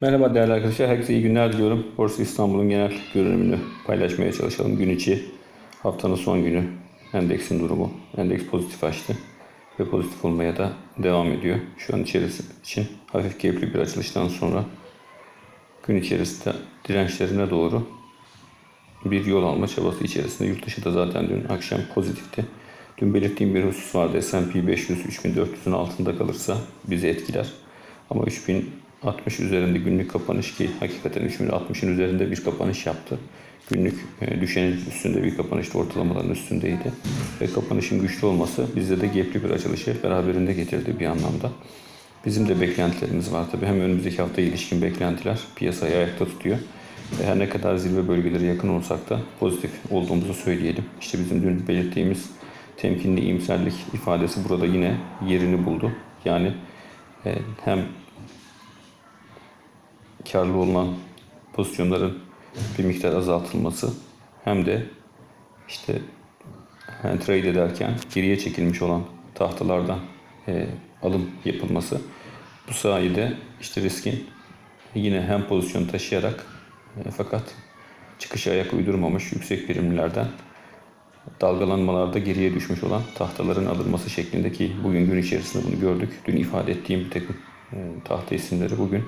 Merhaba değerli arkadaşlar. Herkese iyi günler diliyorum. Borsa İstanbul'un genel görünümünü paylaşmaya çalışalım. Gün içi haftanın son günü endeksin durumu. Endeks pozitif açtı ve pozitif olmaya da devam ediyor. Şu an içerisi için hafif keyifli bir açılıştan sonra gün içerisinde dirençlerine doğru bir yol alma çabası içerisinde. Yurt dışı da zaten dün akşam pozitifti. Dün belirttiğim bir husus vardı. S&P 500 3400'ün altında kalırsa bizi etkiler. Ama 3060 üzerinde günlük kapanış ki hakikaten 3060'ın üzerinde bir kapanış yaptı. Günlük e, düşenin üstünde bir kapanışta ortalamaların üstündeydi. Ve kapanışın güçlü olması bizde de gepli bir açılışı beraberinde getirdi bir anlamda. Bizim de beklentilerimiz var tabii. Hem önümüzdeki hafta ilişkin beklentiler piyasayı ayakta tutuyor. Her ne kadar zirve bölgeleri yakın olsak da pozitif olduğumuzu söyleyelim. İşte bizim dün belirttiğimiz temkinli iyimserlik ifadesi burada yine yerini buldu. Yani e, hem karlı olan pozisyonların bir miktar azaltılması hem de işte yani trade ederken geriye çekilmiş olan tahtalardan e, alım yapılması bu sayede işte riskin yine hem pozisyon taşıyarak e, fakat çıkışa ayak uydurmamış yüksek birimlerden dalgalanmalarda geriye düşmüş olan tahtaların alınması şeklindeki bugün gün içerisinde bunu gördük. Dün ifade ettiğim bir takım e, tahta isimleri bugün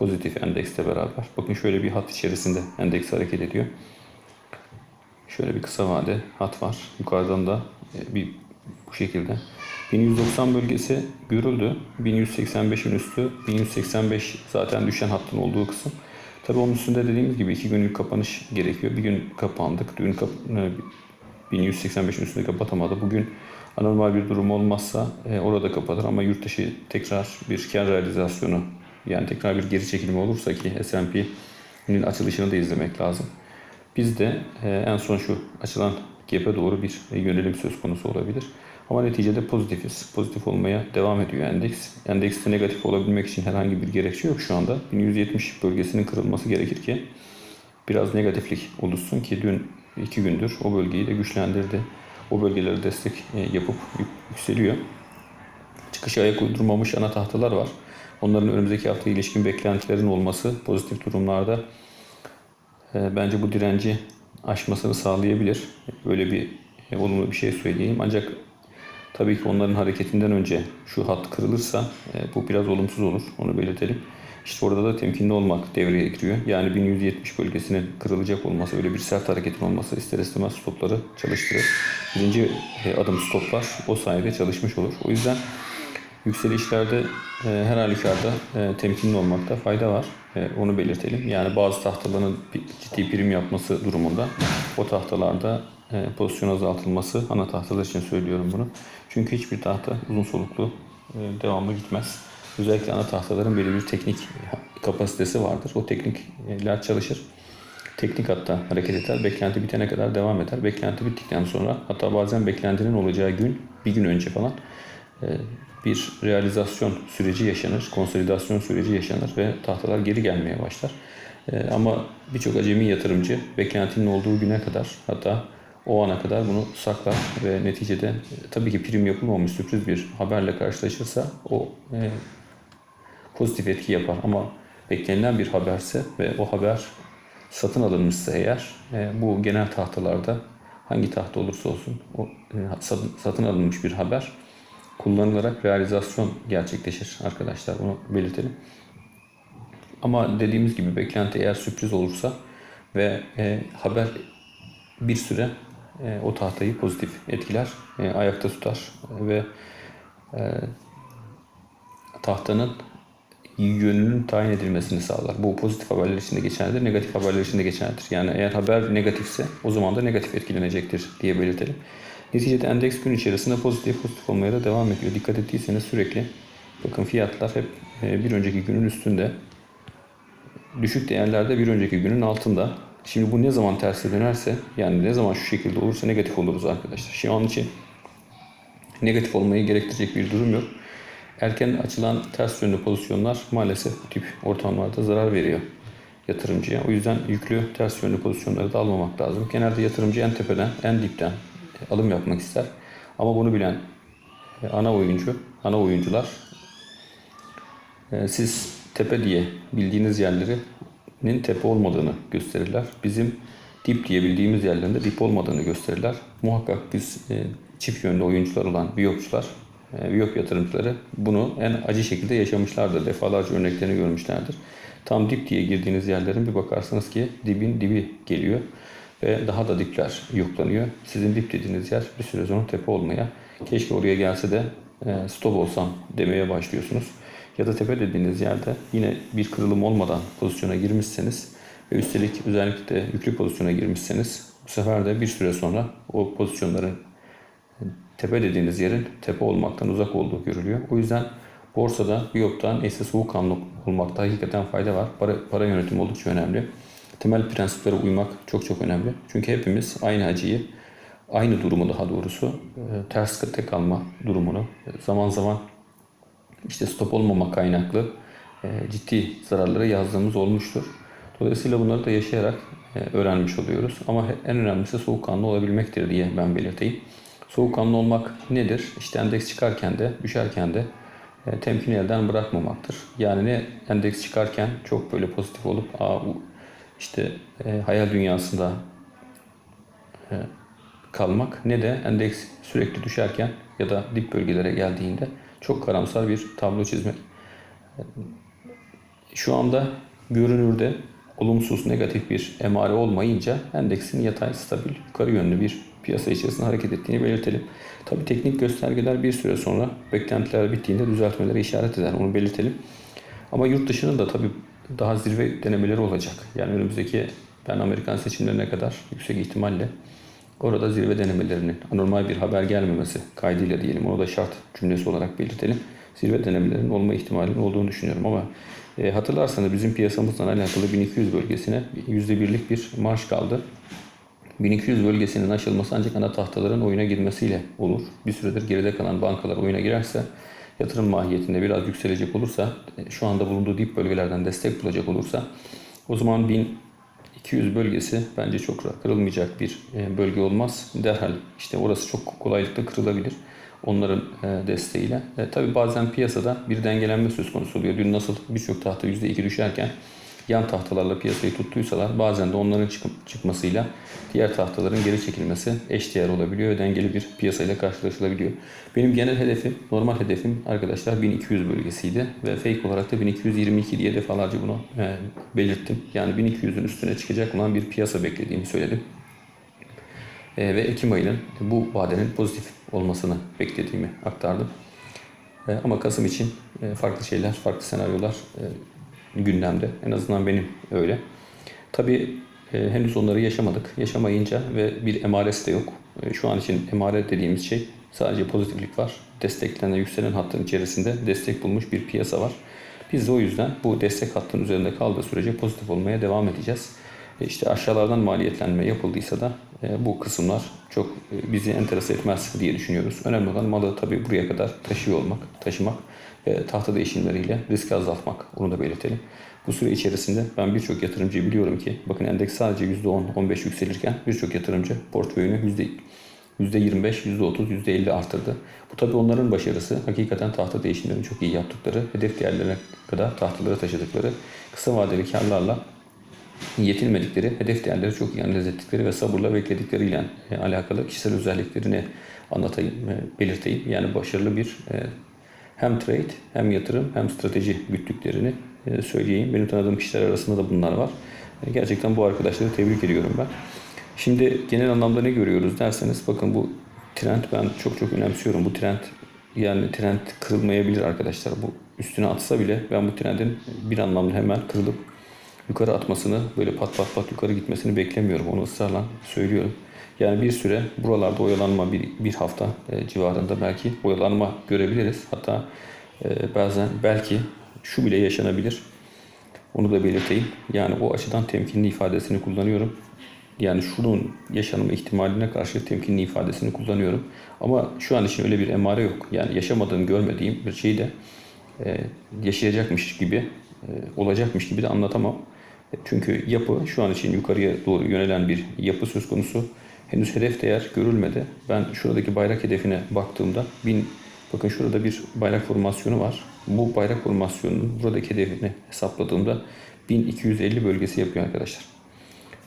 pozitif endekste beraber. Bakın şöyle bir hat içerisinde endeks hareket ediyor. Şöyle bir kısa vade hat var. Yukarıdan da e, bir bu şekilde. 1190 bölgesi görüldü. 1185'in üstü. 1185 zaten düşen hattın olduğu kısım. Tabii onun üstünde dediğimiz gibi iki günlük kapanış gerekiyor. Bir gün kapandık. Dün kap 1185'in üstünde kapatamadı. Bugün anormal bir durum olmazsa e, orada kapatır ama yurt dışı tekrar bir kar realizasyonu yani tekrar bir geri çekilme olursa ki S&P'nin açılışını da izlemek lazım. Biz de e, en son şu açılan gap'e doğru bir yönelim söz konusu olabilir. Ama neticede pozitifiz. Pozitif olmaya devam ediyor endeks. Endekste negatif olabilmek için herhangi bir gerekçe yok şu anda. 1170 bölgesinin kırılması gerekir ki biraz negatiflik oluşsun ki dün iki gündür o bölgeyi de güçlendirdi. O bölgelere destek e, yapıp yükseliyor. Çıkışa ayak uydurmamış ana tahtalar var. Onların önümüzdeki hafta ilişkin beklentilerin olması pozitif durumlarda e, bence bu direnci aşmasını sağlayabilir. Böyle bir e, olumlu bir şey söyleyeyim. Ancak tabii ki onların hareketinden önce şu hat kırılırsa e, bu biraz olumsuz olur. Onu belirtelim. İşte orada da temkinli olmak devreye giriyor. Yani 1170 bölgesinin kırılacak olması, öyle bir sert hareketin olması ister istemez stopları çalıştırır. Birinci adım stoplar o sayede çalışmış olur. O yüzden Yükselişlerde e, her halükarda e, temkinli olmakta fayda var. E, onu belirtelim. Yani bazı tahtaların ciddi prim yapması durumunda o tahtalarda e, pozisyon azaltılması ana tahtalar için söylüyorum bunu. Çünkü hiçbir tahta uzun soluklu e, devamlı gitmez. Özellikle ana tahtaların belli bir teknik kapasitesi vardır. O teknikler çalışır. Teknik hatta hareket eder. Beklenti bitene kadar devam eder. Beklenti bittikten sonra hatta bazen beklentinin olacağı gün bir gün önce falan bir realizasyon süreci yaşanır, konsolidasyon süreci yaşanır ve tahtalar geri gelmeye başlar. Ee, ama birçok acemi yatırımcı beklentinin olduğu güne kadar hatta o ana kadar bunu saklar ve neticede e, tabii ki prim yapılmamış sürpriz bir haberle karşılaşırsa o e, pozitif etki yapar. Ama beklenilen bir haberse ve o haber satın alınmışsa eğer e, bu genel tahtalarda hangi tahta olursa olsun o e, satın, satın alınmış bir haber kullanılarak realizasyon gerçekleşir arkadaşlar. Bunu belirtelim. Ama dediğimiz gibi beklenti eğer sürpriz olursa ve e, haber bir süre e, o tahtayı pozitif etkiler, e, ayakta tutar ve e, tahtanın yönünün tayin edilmesini sağlar. Bu pozitif haberler için de geçerlidir, negatif haberler için de geçerlidir. Yani eğer haber negatifse o zaman da negatif etkilenecektir diye belirtelim. Neticede endeks gün içerisinde pozitif pozitif olmaya da devam ediyor. Dikkat ettiyseniz sürekli bakın fiyatlar hep e, bir önceki günün üstünde. Düşük değerlerde bir önceki günün altında. Şimdi bu ne zaman terse dönerse yani ne zaman şu şekilde olursa negatif oluruz arkadaşlar. Şu an için negatif olmayı gerektirecek bir durum yok. Erken açılan ters yönlü pozisyonlar maalesef bu tip ortamlarda zarar veriyor yatırımcıya. O yüzden yüklü ters yönlü pozisyonları da almamak lazım. Genelde yatırımcı en tepeden, en dipten alım yapmak ister. Ama bunu bilen e, ana oyuncu, ana oyuncular e, siz tepe diye bildiğiniz yerlerinin tepe olmadığını gösterirler. Bizim dip diye bildiğimiz yerlerin de dip olmadığını gösterirler. Muhakkak biz e, çift yönlü oyuncular olan biyopçular, biyop yatırımcıları bunu en acı şekilde yaşamışlardır. Defalarca örneklerini görmüşlerdir. Tam dip diye girdiğiniz yerlerin bir bakarsanız ki dibin dibi geliyor ve daha da dipler yoklanıyor. Sizin dip dediğiniz yer bir süre sonra tepe olmaya, keşke oraya gelse de e, stop olsam demeye başlıyorsunuz. Ya da tepe dediğiniz yerde yine bir kırılım olmadan pozisyona girmişseniz ve üstelik özellikle yüklü pozisyona girmişseniz bu sefer de bir süre sonra o pozisyonların tepe dediğiniz yerin tepe olmaktan uzak olduğu görülüyor. O yüzden borsada biyoptan ise soğukkanlı olmakta hakikaten fayda var. Para, para yönetimi oldukça önemli. Temel prensiplere uymak çok çok önemli. Çünkü hepimiz aynı acıyı, aynı durumu daha doğrusu e, ters kıta kalma durumunu e, zaman zaman işte stop olmama kaynaklı e, ciddi zararlara yazdığımız olmuştur. Dolayısıyla bunları da yaşayarak öğrenmiş oluyoruz. Ama en önemlisi soğukkanlı olabilmektir diye ben belirteyim. Soğukkanlı olmak nedir? İşte endeks çıkarken de düşerken de temkini elden bırakmamaktır. Yani ne endeks çıkarken çok böyle pozitif olup Aa, işte e, hayal dünyasında e, kalmak ne de endeks sürekli düşerken ya da dip bölgelere geldiğinde çok karamsar bir tablo çizmek. Şu anda görünürde olumsuz negatif bir emare olmayınca endeksin yatay stabil yukarı yönlü bir piyasa içerisinde hareket ettiğini belirtelim. Tabii teknik göstergeler bir süre sonra beklentiler bittiğinde düzeltmelere işaret eder. Onu belirtelim. Ama yurt dışının da tabii daha zirve denemeleri olacak. Yani önümüzdeki ben Amerikan seçimlerine kadar yüksek ihtimalle orada zirve denemelerinin anormal bir haber gelmemesi kaydıyla diyelim. Onu da şart cümlesi olarak belirtelim. Zirve denemelerinin olma ihtimalinin olduğunu düşünüyorum ama e, hatırlarsanız bizim piyasamızla alakalı 1200 bölgesine %1'lik bir marş kaldı. 1200 bölgesinin aşılması ancak ana tahtaların oyuna girmesiyle olur. Bir süredir geride kalan bankalar oyuna girerse yatırım mahiyetinde biraz yükselecek olursa, e, şu anda bulunduğu dip bölgelerden destek bulacak olursa o zaman 1200 bölgesi bence çok kırılmayacak bir e, bölge olmaz. Derhal işte orası çok kolaylıkla kırılabilir onların e, desteğiyle. E, tabii bazen piyasada bir dengelenme söz konusu oluyor. Dün nasıl birçok tahta %2 düşerken yan tahtalarla piyasayı tuttuysalar bazen de onların çıkıp çıkmasıyla diğer tahtaların geri çekilmesi eşdeğer olabiliyor ve dengeli bir piyasayla karşılaşılabiliyor. Benim genel hedefim, normal hedefim arkadaşlar 1200 bölgesiydi ve fake olarak da 1222 diye defalarca bunu e, belirttim. Yani 1200'ün üstüne çıkacak olan bir piyasa beklediğimi söyledim. E, ve Ekim ayının bu vadenin pozitif olmasını beklediğimi aktardım. E, ama Kasım için e, farklı şeyler, farklı senaryolar e, gündemde. En azından benim öyle. Tabii e, henüz onları yaşamadık. Yaşamayınca ve bir emaresi de yok. E, şu an için emare dediğimiz şey sadece pozitiflik var. Desteklenen, yükselen hattın içerisinde destek bulmuş bir piyasa var. Biz de o yüzden bu destek hattının üzerinde kaldığı sürece pozitif olmaya devam edeceğiz. E, İşte aşağılardan maliyetlenme yapıldıysa da e, bu kısımlar çok e, bizi enterese etmez diye düşünüyoruz. Önemli olan malı tabii buraya kadar taşıyor olmak, taşımak tahta değişimleriyle riski azaltmak. Onu da belirtelim. Bu süre içerisinde ben birçok yatırımcıyı biliyorum ki bakın endeks sadece %10-15 yükselirken birçok yatırımcı portföyünü %25, %30, %50 artırdı. Bu tabii onların başarısı. Hakikaten tahta değişimlerini çok iyi yaptıkları, hedef değerlerine kadar tahtaları taşıdıkları, kısa vadeli karlarla yetinmedikleri, hedef değerleri çok iyi analiz ettikleri ve sabırla bekledikleriyle e, alakalı kişisel özelliklerini anlatayım, e, belirteyim. Yani başarılı bir e, hem trade hem yatırım hem strateji güttüklerini e, söyleyeyim. Benim tanıdığım kişiler arasında da bunlar var. E, gerçekten bu arkadaşları tebrik ediyorum ben. Şimdi genel anlamda ne görüyoruz derseniz bakın bu trend ben çok çok önemsiyorum. Bu trend yani trend kırılmayabilir arkadaşlar. Bu üstüne atsa bile ben bu trendin bir anlamda hemen kırılıp yukarı atmasını böyle pat pat pat yukarı gitmesini beklemiyorum. Onu ısrarla söylüyorum. Yani bir süre buralarda oyalanma bir, bir hafta e, civarında belki oyalanma görebiliriz. Hatta e, bazen belki şu bile yaşanabilir. Onu da belirteyim. Yani o açıdan temkinli ifadesini kullanıyorum. Yani şunun yaşanma ihtimaline karşı temkinli ifadesini kullanıyorum. Ama şu an için öyle bir emare yok. Yani yaşamadığım, görmediğim bir şeyi de e, yaşayacakmış gibi, e, olacakmış gibi de anlatamam. E, Çünkü yapı şu an için yukarıya doğru yönelen bir yapı söz konusu. Henüz hedef değer görülmedi. Ben şuradaki bayrak hedefine baktığımda bin, bakın şurada bir bayrak formasyonu var. bu bayrak formasyonunun buradaki hedefini hesapladığımda 1250 bölgesi yapıyor arkadaşlar.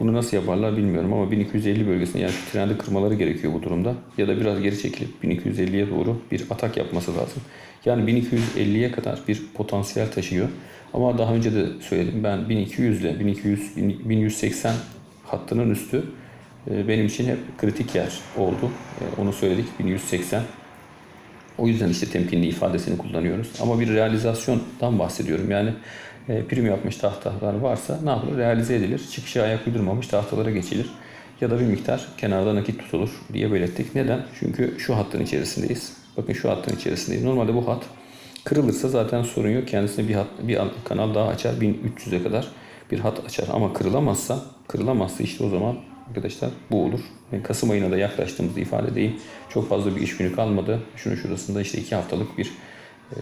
Bunu nasıl yaparlar bilmiyorum ama 1250 bölgesinde yani şu trendi kırmaları gerekiyor bu durumda. Ya da biraz geri çekilip 1250'ye doğru bir atak yapması lazım. Yani 1250'ye kadar bir potansiyel taşıyor. Ama daha önce de söyledim ben 1200 ile 1200 1180 hattının üstü benim için hep kritik yer oldu. E, Onu söyledik 1180. O yüzden işte temkinli ifadesini kullanıyoruz. Ama bir realizasyondan bahsediyorum. Yani e, prim yapmış tahtalar varsa ne yapılır? Realize edilir. Çıkışa ayak uydurmamış tahtalara geçilir. Ya da bir miktar kenarda nakit tutulur diye belirttik. Neden? Çünkü şu hattın içerisindeyiz. Bakın şu hattın içerisindeyiz. Normalde bu hat kırılırsa zaten sorun yok. Kendisine bir hat, bir kanal daha açar. 1300'e kadar bir hat açar. Ama kırılamazsa, kırılamazsa işte o zaman arkadaşlar bu olur. Yani Kasım ayına da yaklaştığımızı ifade edeyim. Çok fazla bir iş günü kalmadı. Şunun şurasında işte iki haftalık bir e,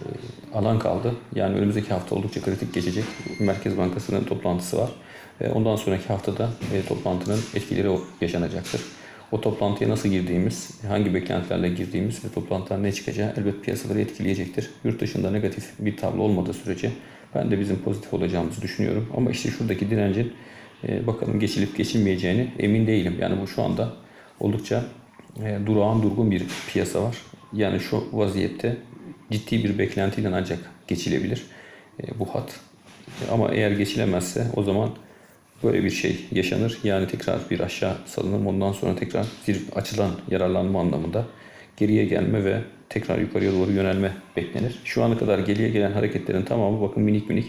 alan kaldı. Yani önümüzdeki hafta oldukça kritik geçecek. Merkez Bankası'nın toplantısı var. E, ondan sonraki haftada e, toplantının etkileri yaşanacaktır. O toplantıya nasıl girdiğimiz, hangi beklentilerle girdiğimiz ve toplantıdan ne çıkacağı elbet piyasaları etkileyecektir. Yurt dışında negatif bir tablo olmadığı sürece ben de bizim pozitif olacağımızı düşünüyorum. Ama işte şuradaki direncin e, bakalım geçilip geçilmeyeceğini emin değilim. Yani bu şu anda oldukça e, durağan durgun bir piyasa var. Yani şu vaziyette ciddi bir beklentiyle ancak geçilebilir e, bu hat. Ama eğer geçilemezse o zaman böyle bir şey yaşanır. Yani tekrar bir aşağı salınım ondan sonra tekrar bir açılan yararlanma anlamında geriye gelme ve tekrar yukarıya doğru yönelme beklenir. Şu ana kadar geriye gelen hareketlerin tamamı bakın minik minik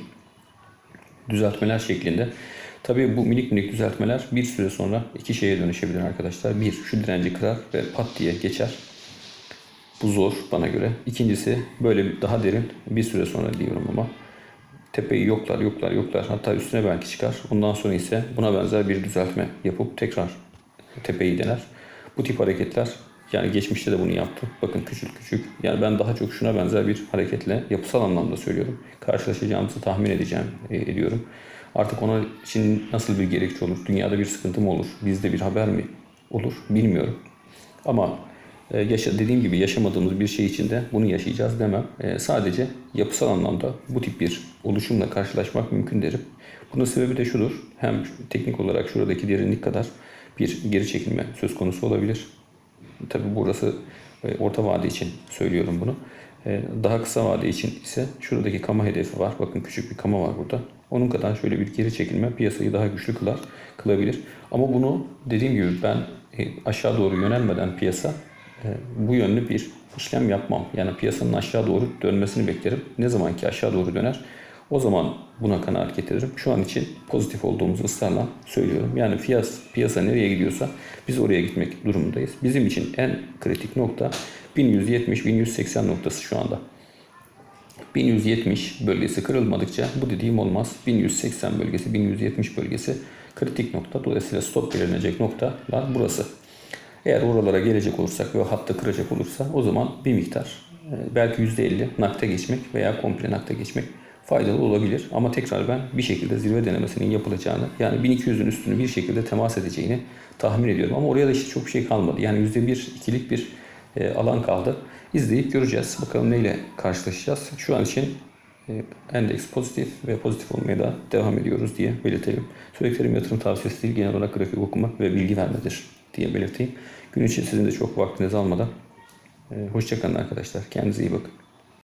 düzeltmeler şeklinde. Tabii bu minik minik düzeltmeler bir süre sonra iki şeye dönüşebilir arkadaşlar. Bir, şu direnci kırar ve pat diye geçer. Bu zor bana göre. İkincisi böyle daha derin bir süre sonra diyorum ama tepeyi yoklar yoklar yoklar hatta üstüne belki çıkar. Ondan sonra ise buna benzer bir düzeltme yapıp tekrar tepeyi dener. Bu tip hareketler yani geçmişte de bunu yaptı. Bakın küçük küçük. Yani ben daha çok şuna benzer bir hareketle yapısal anlamda söylüyorum. Karşılaşacağımızı tahmin edeceğim, e, ediyorum. Artık ona için nasıl bir gerekçe olur? Dünyada bir sıkıntı mı olur? Bizde bir haber mi olur? Bilmiyorum. Ama e, yaşa, dediğim gibi yaşamadığımız bir şey için de bunu yaşayacağız demem. E, sadece yapısal anlamda bu tip bir oluşumla karşılaşmak mümkün derim. Bunun sebebi de şudur. Hem teknik olarak şuradaki derinlik kadar bir geri çekilme söz konusu olabilir. Tabii burası e, orta vade için söylüyorum bunu. E, Daha kısa vade için ise şuradaki kama hedefi var. Bakın küçük bir kama var burada. Onun kadar şöyle bir geri çekilme piyasayı daha güçlü kılar, kılabilir. Ama bunu dediğim gibi ben e, aşağı doğru yönelmeden piyasa e, bu yönlü bir işlem yapmam. Yani piyasanın aşağı doğru dönmesini beklerim. Ne zaman ki aşağı doğru döner o zaman buna kanaat getiririm. Şu an için pozitif olduğumuzu ısrarla söylüyorum. Yani piyas, piyasa nereye gidiyorsa biz oraya gitmek durumundayız. Bizim için en kritik nokta 1170-1180 noktası şu anda. 1170 bölgesi kırılmadıkça bu dediğim olmaz. 1180 bölgesi, 1170 bölgesi kritik nokta. Dolayısıyla stop belirlenecek noktalar burası. Eğer oralara gelecek olursak ve o hatta kıracak olursa o zaman bir miktar e, belki %50 nakte geçmek veya komple nakte geçmek faydalı olabilir. Ama tekrar ben bir şekilde zirve denemesinin yapılacağını yani 1200'ün üstünü bir şekilde temas edeceğini tahmin ediyorum. Ama oraya da işte çok bir şey kalmadı. Yani %1 ikilik bir e, alan kaldı. İzleyip göreceğiz. Bakalım neyle karşılaşacağız. Şu an için e, endeks pozitif ve pozitif olmaya da devam ediyoruz diye belirtelim. Söylediklerim yatırım tavsiyesi değil, genel olarak grafik okuma ve bilgi vermedir diye belirteyim. Gün için sizin de çok vaktinizi almadan e, hoşçakalın arkadaşlar. Kendinize iyi bakın.